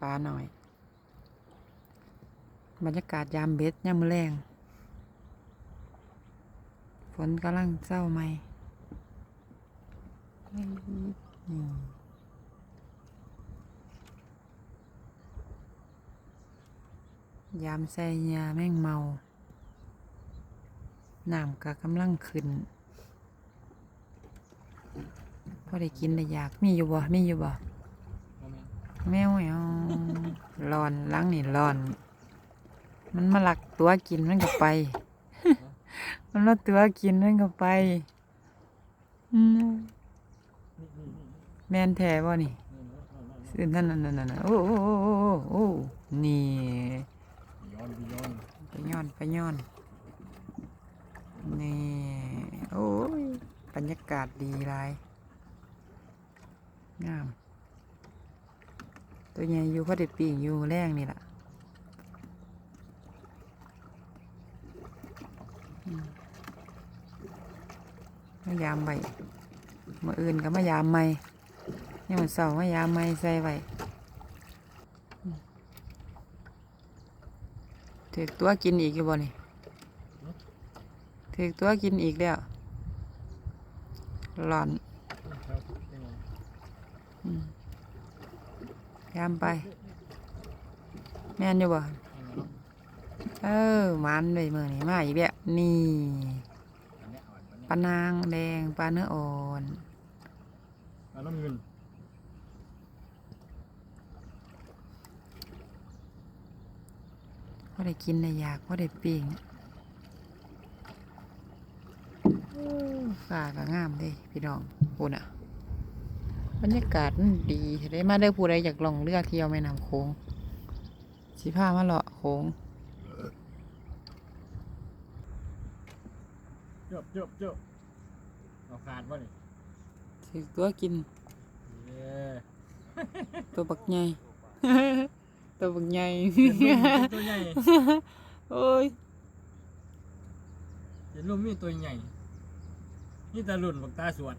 ปลาหน่อย บรรยากาศยามเบ็ดยามมื้อแรงฝนกำลังเศร้าไหมยามใส่ยาแม่งเมาน้ำก็กำลังขึ้นพอได้กินได้อยากมีอยู่บ่ มีอยู่บ่ แมวแมวร้อนหล้างนี่ร้อน มันมาลักตัวกินมันก็ไป มันมาตัวกินมันก็ไปอืมแม่นแท้บ่นี่ซื้อนั่นนั่นนั่นนั่นโอ้โอ้โอ้โอ้โอ้นี่ย้อนย้อนไปย้อนไปย้อนนี่โอ้ยบรรยากาศดีหลายงาม ตัวใหญ่อยู่พอได้ปีกอยู่แรงนี่ล่ะมายามไว้มาอื่นก็มายามไม่ยังมันเสามายามไม่ใส่ไว้ถือตัวกินอีกอยู่บ่นี่ถือตัวกินอีกแล้วหลอนอืม ยามไป แม่นอยู่บ่เออมันเลยมือนี่มาอีกแล้วนี่อันเนี้ยอ่อนอันเนี้ยปลานางแดงปลาเนื้ออ่อนอันน้ำเงินพอได้กินได้อยากพอได้ปิ้งฝ่าก็งามเด้พี่น้องพูดอะ บรรยากาศมันดีได้มาเด้อผู้ใดอยากลองเลือกเที่ยวแม่น้ำโขงสิพามาเลาะโขงเจ็บเจ็บเจ็บเอาขาดวะนี่ถือตัวกินเย้ตัวบักใหญ่ ตัวบักใหญ่ เป็นตัวใหญ่โอ้ยเห็นรูปมีตัวใหญ่ นี่ตาหลุ่นบักตาสวด